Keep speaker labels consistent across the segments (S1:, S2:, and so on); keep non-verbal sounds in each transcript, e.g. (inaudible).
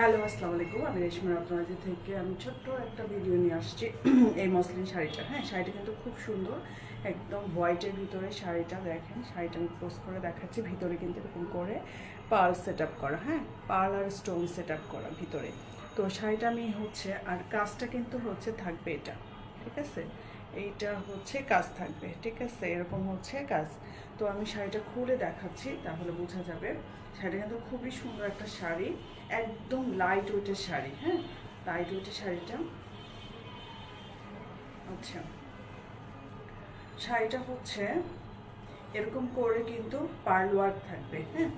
S1: Hello, আসসালামু আলাইকুম। আমি রেশমা রত্নাজি থেকে আমি ছোট্ট একটা ভিডিও নিয়ে আসছি। (clears throat) এই মসলিন শাড়িটা। হ্যাঁ শাড়িটা কিন্তু খুব সুন্দর। একদম হোয়াইটের ভিতরে শাড়িটা দেখেন। শাড়িটা আমি পোস্ট করে দেখাচ্ছি। ভিতরে কিন্তু এরকম করে পার্ল সেট করা। হ্যাঁ পার্ল আর স্টোন সেট করা ভিতরে। তো শাড়িটা আমি হচ্ছে, আর কাজটা কিন্তু হচ্ছে থাকবে এটা। ঠিক আছে? এইটা হচ্ছে কাজ থাকবে, ঠিক আছে? এরকম হচ্ছে কাজ। তো আমি শাড়িটা খুলে দেখাচ্ছি, তাহলে বোঝা যাবে। শাড়িটা কিন্তু খুবই সুন্দর একটা শাড়ি, একদম লাইট ওয়েটের শাড়ি হ্যাঁ? লাইট ওয়েটের শাড়িটা। আচ্ছা। শাড়িটা হচ্ছে এরকম করে কিন্তু পার্ল ওয়ার্ক থাকবে হ্যাঁ?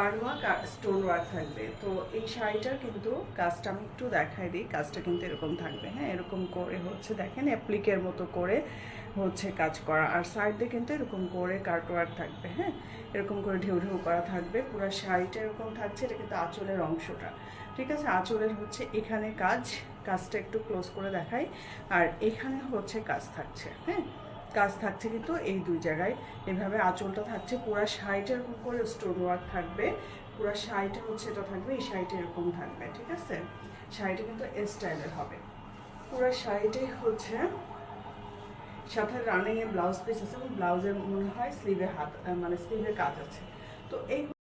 S1: আর স্টোন ওয়ার্ক থাকবে। তো এই শাড়িটার কিন্তু কাজটা আমি একটু দেখাই দিই। কাজটা কিন্তু এরকম থাকবে হ্যাঁ? এরকম করে হচ্ছে দেখেন অ্যাপ্লিকের মতো করে হচ্ছে কাজ করা। আর সাইডে কিন্তু এরকম করে কার্ট ওয়ার্ক থাকবে হ্যাঁ? এরকম করে ঢেউ ঢেউ করা থাকবে। পুরো শাড়িটা এরকম থাকছে, এটা কিন্তু আঁচলের অংশটা। ঠিক আছে? আঁচলের হচ্ছে এখানে কাজ। কাজটা একটু ক্লোজ করে দেখাই। আর এখানে হচ্ছে কাজ থাকছে হ্যাঁ? কাজ থাকছে কিন্তু এই দুই জায়গায়। এভাবে আঁচলটা থাকছে, পুরা শাড়িটা এরকম করে স্টোন ওয়ার্ক থাকবে। পুরা শাড়িটা হচ্ছে এটা থাকবে, এই শাড়িটা এরকম থাকবে, ঠিক আছে? শাড়িটা কিন্তু এ স্টাইলের হবে। পুরা শাড়িটাই হচ্ছে সাথে রানিংয়ে ব্লাউজ পিস আছে এবং ব্লাউজের মনে হয় স্লিভে হাত মানে স্লিভের কাজ আছে। তো এই